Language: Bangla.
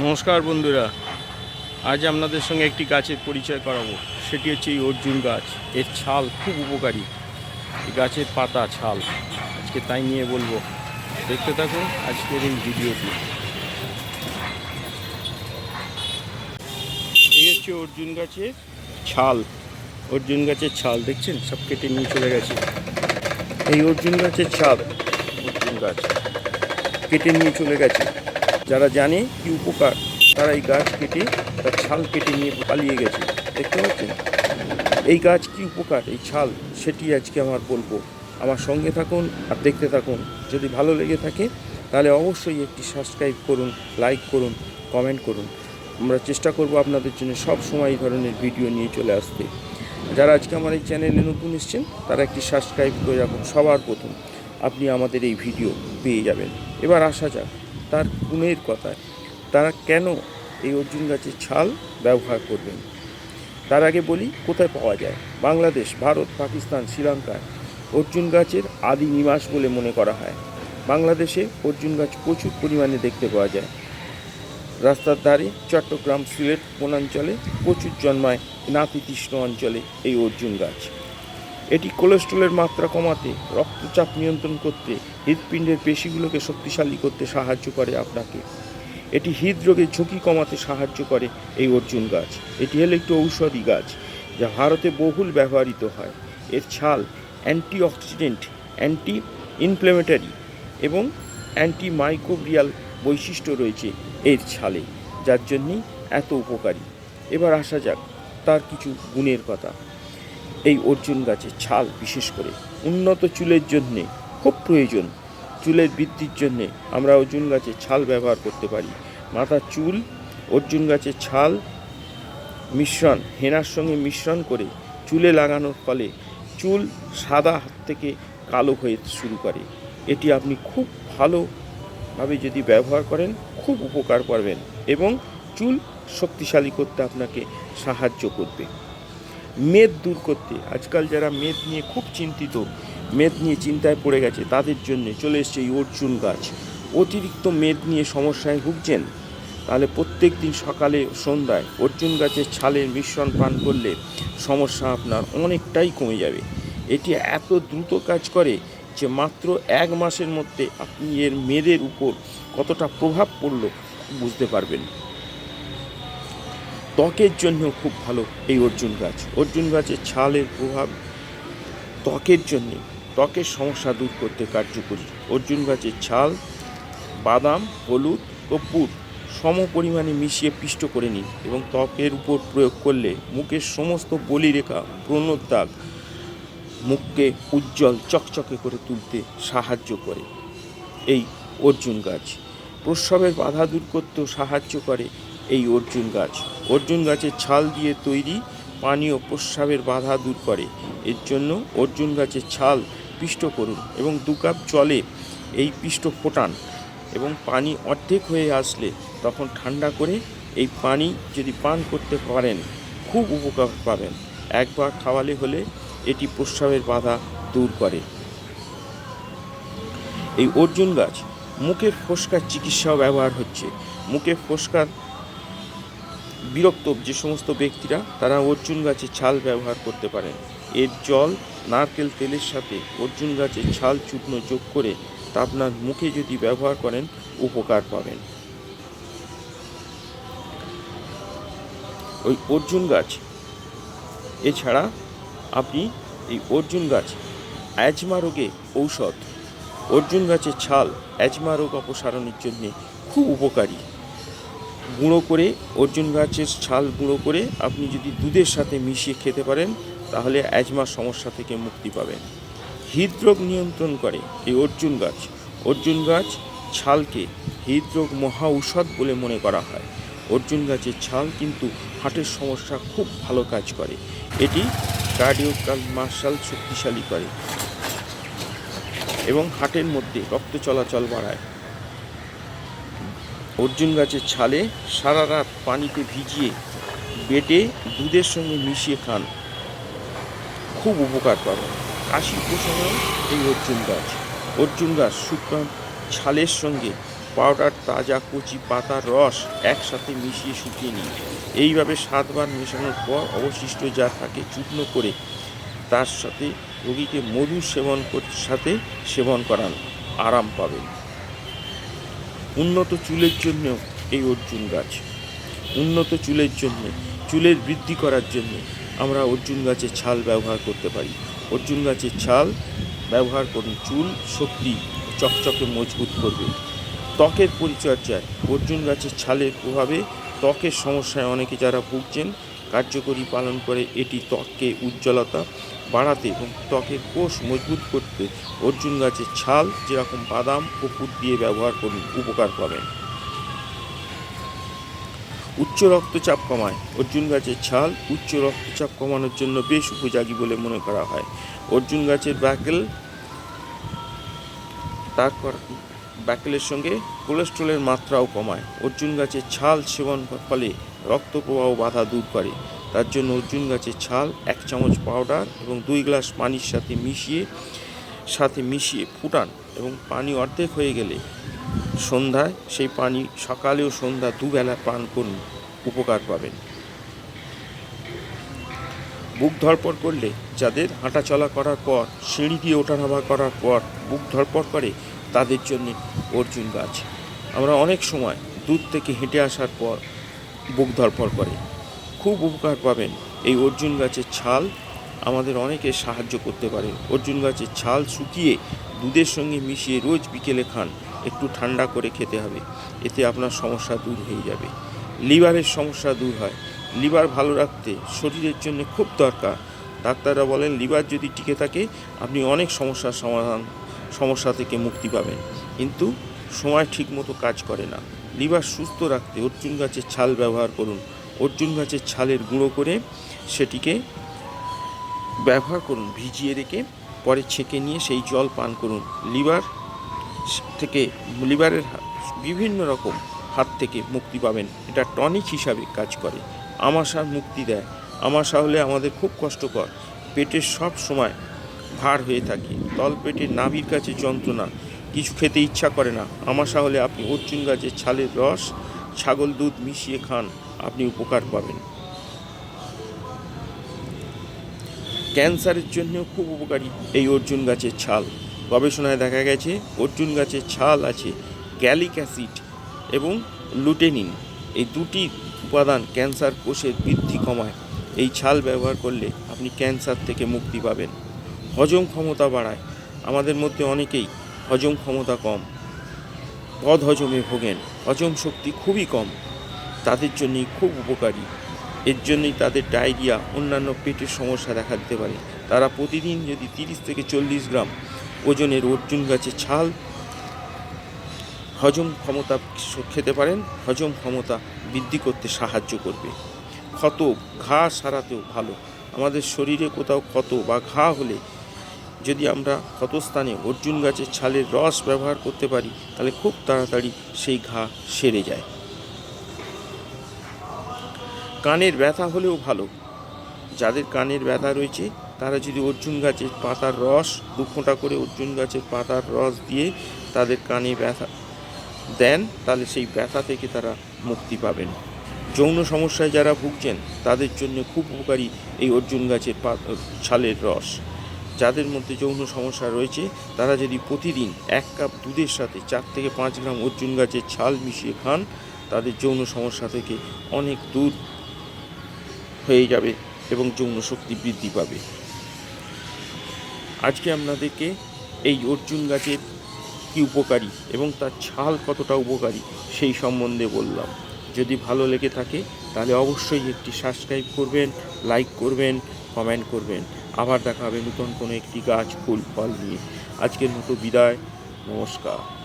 নমস্কার বন্ধুরা, আজ আপনাদের সঙ্গে একটি গাছের পরিচয় করাবো। সেটি হচ্ছে এই অর্জুন গাছ। এর ছাল খুব উপকারী। এই গাছের পাতা ছাল। আজকে তাই নিয়ে বলব। দেখতে থাকুন আজকের এই ভিডিওটি। এই হচ্ছে অর্জুন গাছের ছাল। অর্জুন গাছের ছাল, দেখছেন? সব কেটে নিয়ে চলে গেছে। এই অর্জুন গাছের ছাল, অর্জুন গাছ, কেটে নিয়ে চলে গেছে। যারা জানে কি উপকার, তারা এই গাছ কেটে, তার ছাল কেটে নিয়ে পালিয়ে গেছে। দেখতে পাচ্ছেন? এই গাছ কি উপকার? এই ছাল, সেটি আজকে আমার বলব। আমার সঙ্গে থাকুন আর দেখতে থাকুন। যদি ভালো লেগে থাকে, তাহলে অবশ্যই একটি সাবস্ক্রাইব করুন লাইক করুন কমেন্ট করুন। আমরা চেষ্টা করব আপনাদের জন্য সব সময় এই ধরনের ভিডিও নিয়ে চলে আসতে। যারা আজকে আমার এই চ্যানেলে নতুন এসছেন, তারা একটি সাবস্ক্রাইব করে রাখুন সবার প্রথম। আপনি আমাদের এই ভিডিও পেয়ে যাবেন। এবার আসা যাক। তার গুণের কথায় তারা কেন এই অর্জুন গাছের ছাল ব্যবহার করবেন? তার আগে বলি, কোথায় পাওয়া যায়? বাংলাদেশ, ভারত, পাকিস্তান শ্রীলঙ্কায় অর্জুন গাছের আদি নিবাস বলে মনে করা হয়। বাংলাদেশে অর্জুন গাছ প্রচুর পরিমাণে দেখতে পাওয়া যায়। রাস্তার ধারে চট্টগ্রাম সিলেট, বনাঞ্চলে প্রচুর জন্মায় নাতিতৃষ্ণ অঞ্চলে এই অর্জুন গাছ। এটি কোলেস্ট্রলের মাত্রা কমাতে, রক্তচাপ নিয়ন্ত্রণ করতে হৃদপিণ্ডের পেশিগুলোকে শক্তিশালী করতে সাহায্য করে আপনাকে। এটি হৃদরোগের ঝুঁকি কমাতে সাহায্য করে এই অর্জুন গাছ। এটি হলো একটি ঔষধি গাছ যা ভারতে বহুল ব্যবহৃত হয়। এর ছাল অ্যান্টিঅক্সিডেন্ট অ্যান্টি ইনফ্লেমেটারি এবং অ্যান্টি মাইক্রোবিয়াল বৈশিষ্ট্য রয়েছে এর ছালে, যার জন্যই এত উপকারী। এবার আসা যাক তার কিছু গুণের কথা। এই অর্জুন গাছের ছাল, বিশেষ করে উন্নত চুলের জন্যে খুব প্রয়োজন। চুলের বৃদ্ধির জন্যে আমরা অর্জুন গাছের ছাল ব্যবহার করতে পারি। মাথার চুল, অর্জুন গাছের ছাল মিশ্রণ, হেনার সঙ্গে মিশ্রণ করে চুলে লাগানোর ফলে চুল সাদা হাত থেকে কালো হয়ে শুরু করে। এটি আপনি খুব ভালোভাবে যদি ব্যবহার করেন, খুব উপকার পাবেন এবং চুল শক্তিশালী করতে আপনাকে সাহায্য করবে। মেদ দূর করতে। আজকাল যারা মেদ নিয়ে খুব চিন্তিত, মেদ নিয়ে চিন্তায় পড়ে গেছে, তাদের জন্য চলে এসছে এই অর্জুন গাছ। অতিরিক্ত মেদ নিয়ে সমস্যায় ভুগছেন? তাহলে প্রত্যেক দিন সকালে সন্ধ্যায় অর্জুন গাছের ছালের মিশ্রণ পান করলে সমস্যা আপনার অনেকটাই কমে যাবে। এটি এত দ্রুত কাজ করে যে মাত্র এক মাসের মধ্যে আপনি এর মেদের উপর কতটা প্রভাব পড়ল বুঝতে পারবেন। ত্বকের জন্য খুব ভালো এই অর্জুন গাছ। অর্জুন গাছের ছালের প্রভাব ত্বকের জন্যে, ত্বকের সমস্যা দূর করতে কার্যকরী। অর্জুন গাছের ছাল, বাদাম, হলুদ কর্পূর সম পরিমাণে মিশিয়ে পিষ্ট করে নিন এবং ত্বকের উপর প্রয়োগ করলে মুখের সমস্ত বলিরেখা ব্রণর দাগ মুখকে উজ্জ্বল, চকচকে করে তুলতে সাহায্য করে। এই অর্জুন গাছ প্রস্রাবের বাধা দূর করতেও সাহায্য করে এই অর্জুন গাছ। অর্জুন গাছের ছাল দিয়ে তৈরি পানীয় প্রস্রাবের বাধা দূর করে। এর জন্য অর্জুন গাছের ছাল পিষ্ট করুন এবং দু কাপ জলে এই পিষ্ট ফোটান এবং পানি অর্ধেক হয়ে আসলে তখন ঠান্ডা করে এই পানি যদি পান করতে পারেন, খুব উপকার পাবেন। একবার খাওয়ালে হলে এটি প্রস্রাবের বাধা দূর করে। এই অর্জুন গাছ মুখের ফোসকার চিকিৎসাও ব্যবহার হচ্ছে। মুখে ফোসকার বিরক্ত যে সমস্ত ব্যক্তিরা, তারা অর্জুন গাছের ছাল ব্যবহার করতে পারেন। এর জল, নারকেল তেলের সাথে অর্জুন গাছের ছাল চূর্ণ যোগ করে তা আপনার মুখে যদি ব্যবহার করেন, উপকার পাবেন। ওই অর্জুন গাছ। এছাড়া আপনি এই অর্জুন গাছ, অ্যাজমা রোগে ঔষধ। অর্জুন গাছের ছাল, অ্যাজমা রোগ অপসারণের জন্যে খুব উপকারী। গুঁড়ো করে, অর্জুন গাছের ছাল গুঁড়ো করে আপনি যদি দুধের সাথে মিশিয়ে খেতে পারেন, তাহলে অ্যাজমার সমস্যা থেকে মুক্তি পাবেন। হৃদরোগ নিয়ন্ত্রণ করে এই অর্জুন গাছ। অর্জুন গাছ ছালকে হৃদরোগ মহা ঔষধ বলে মনে করা হয়। অর্জুন গাছের ছাল কিন্তু হার্টের সমস্যা খুব ভালো কাজ করে। এটি কার্ডিওকাল মার্শাল শক্তিশালী করে এবং হার্টের মধ্যে রক্ত চলাচল বাড়ায়। অর্জুন গাছের ছালে সারা রাত পানিতে ভিজিয়ে বেটে দুধের সঙ্গে মিশিয়ে খান। খুব উপকার পাবেন। কাশি প্রসঙ্গে এই অর্জুন গাছ। অর্জুন গাছ শুকনো ছালের সঙ্গে পাউডার, তাজা কচি পাতার রস একসাথে মিশিয়ে শুকিয়ে নিন। এইভাবে সাতবার মেশানোর পর অবশিষ্ট যা থাকে চূর্ণ করে তার সাথে রোগীকে মধু সেবন সাথে সেবন করান। আরাম পাবেন। উন্নত চুলের জন্য এই অর্জুন গাছ। উন্নত চুলের জন্য, চুলের বৃদ্ধি করার জন্য আমরা অর্জুন গাছের ছাল ব্যবহার করতে পারি। অর্জুন গাছের ছাল ব্যবহার করুন, চুল শক্তি চকচকে মজবুত করবে। ত্বকের পরিচর্যায় অর্জুন গাছের ছালের প্রভাবে ত্বকের সমস্যায় অনেকে যারা ভুগছেন, কার্যকরী পালন করে এটি ত্বককে উজ্জ্বলতা বাড়াতে এবং ত্বকের কোষ মজবুত করতে অর্জুন গাছের ছাল, যেরকম বাদাম ও পুর দিয়ে ব্যবহার করুন উপকার পাবেন উচ্চ রক্তচাপ কমায়। অর্জুন গাছের ছাল উচ্চ রক্তচাপ কমানোর জন্য বেশ উপযোগী বলে মনে করা হয়। অর্জুন গাছের ব্যাকেল তারপর ব্যাকেলের সঙ্গে কোলেস্ট্রলের মাত্রাও কমায়। অর্জুন গাছের ছাল সেবন ফলে রক্ত প্রবাহ বাধা দূর করে। তার জন্য অর্জুন গাছের ছাল, এক চামচ পাউডার এবং দুই গ্লাস পানির সাথে মিশিয়ে সাথে মিশিয়ে ফুটান এবং পানি অর্ধেক হয়ে গেলে সন্ধ্যায় সেই পানি সকালে ও সন্ধ্যা দুবেলা পান করুন, উপকার পাবেন। বুক ধরপড় করলে, যাদের হাঁটা চলা করার পর, সিঁড়ি দিয়ে ওঠা নামা করার পর বুক ধরপড় করে, তাদের জন্য অর্জুন গাছ। আমরা অনেক সময় দূর থেকে হেঁটে আসার পর বুক ধরপড় করে। খুব উপকার পাবেন। এই অর্জুন গাছের ছাল আমাদের অনেকে সাহায্য করতে পারে। অর্জুন গাছের ছাল শুকিয়ে দুধের সঙ্গে মিশিয়ে রোজ বিকেলে খান। একটু ঠান্ডা করে খেতে হবে। এতে আপনার সমস্যা দূর হয়ে যাবে। লিভারের সমস্যা দূর হয়। লিভার ভালো রাখতে শরীরের জন্য খুব দরকার। ডাক্তাররা বলেন, লিভার যদি টিকে থাকে, আপনি অনেক সমস্যার সমাধান, সমস্যা থেকে মুক্তি পাবেন। কিন্তু সময় ঠিকমতো কাজ করে না। লিভার সুস্থ রাখতে অর্জুন গাছের ছাল ব্যবহার করুন। অর্জুন গাছের ছালের গুঁড়ো করে সেটিকে ব্যবহার করুন, ভিজিয়ে রেখে পরে ছেঁকে নিয়ে সেই জল পান করুন। লিভার থেকে, লিভারের বিভিন্ন রকম হাত থেকে মুক্তি পাবেন। এটা টনিক হিসাবে কাজ করে। আমাশার মুক্তি দেয়। আমাশা হলে আমাদের খুব কষ্টকর। পেটের সব সময় ভার হয়ে থাকে। তল পেটের নাভির কাছে যন্ত্রণা। কিছু খেতে ইচ্ছা করে না। আমাশা হলে আপনি অর্জুন গাছের ছালের রস, ছাগল দুধ মিশিয়ে খান। আপনি উপকার পাবেন। ক্যান্সারের জন্য খুব উপকারী এই অর্জুন গাছের ছাল। গবেষণায় দেখা গেছে, অর্জুন গাছের ছাল আছে গ্যালিক অ্যাসিড এবং লুটেনিন। এই দুটি উপাদান ক্যান্সার কোষের বৃদ্ধি কমায়। এই ছাল ব্যবহার করলে আপনি ক্যান্সার থেকে মুক্তি পাবেন। হজম ক্ষমতা বাড়ায়। আমাদের মধ্যে অনেকেই হজম ক্ষমতা কম পদ হজমে ভোগেন। হজম শক্তি খুবই কম। তাদের জন্যই খুব উপকারী। এর জন্যই তাদের ডায়রিয়া, অন্যান্য পেটের সমস্যা দেখা দিতে পারে। তারা প্রতিদিন যদি তিরিশ থেকে চল্লিশ গ্রাম ওজনের অর্জুন গাছের ছাল, হজম ক্ষমতা খেতে পারেন, হজম ক্ষমতা বৃদ্ধি করতে সাহায্য করবে। ক্ষত, ঘা সারাতেও ভালো। আমাদের শরীরে কোথাও ক্ষত বা ঘা হলে যদি আমরা ক্ষতস্থানে অর্জুন গাছের ছালের রস ব্যবহার করতে পারি, তাহলে খুব তাড়াতাড়ি সেই ঘা সেরে যায়। কানের ব্যথা হলেও ভালো। যাদের কানের ব্যথা রয়েছে, তারা যদি অর্জুন গাছের পাতার রস, দু ফোঁটা করে অর্জুন গাছের পাতার রস দিয়ে তাদের কানে ব্যথা দেন, তাহলে সেই ব্যথা থেকে তারা মুক্তি পাবেন। যৌন সমস্যায় যারা ভুগছেন, তাদের জন্য খুব উপকারী এই অর্জুন গাছের ছালের রস। যাদের মধ্যে যৌন সমস্যা রয়েছে, তারা যদি প্রতিদিন এক কাপ দুধের সাথে চার থেকে পাঁচ গ্রাম অর্জুন গাছের ছাল মিশিয়ে খান, তাদের যৌন সমস্যা থেকে অনেক দূর হয়ে যাবে এবং যৌন শক্তি বৃদ্ধি পাবে। আজকে আপনাদেরকে এই অর্জুন গাছের কি উপকারী এবং তার ছাল কতটা উপকারী সেই সম্বন্ধে বললাম। যদি ভালো লেগে থাকে, তাহলে অবশ্যই একটি সাবস্ক্রাইব করবেন লাইক করবেন কমেন্ট করবেন। আবার দেখা হবে নতুন কোনো একটি গাছ, ফুল, ফল নিয়ে। আজকের মতো বিদায়। নমস্কার।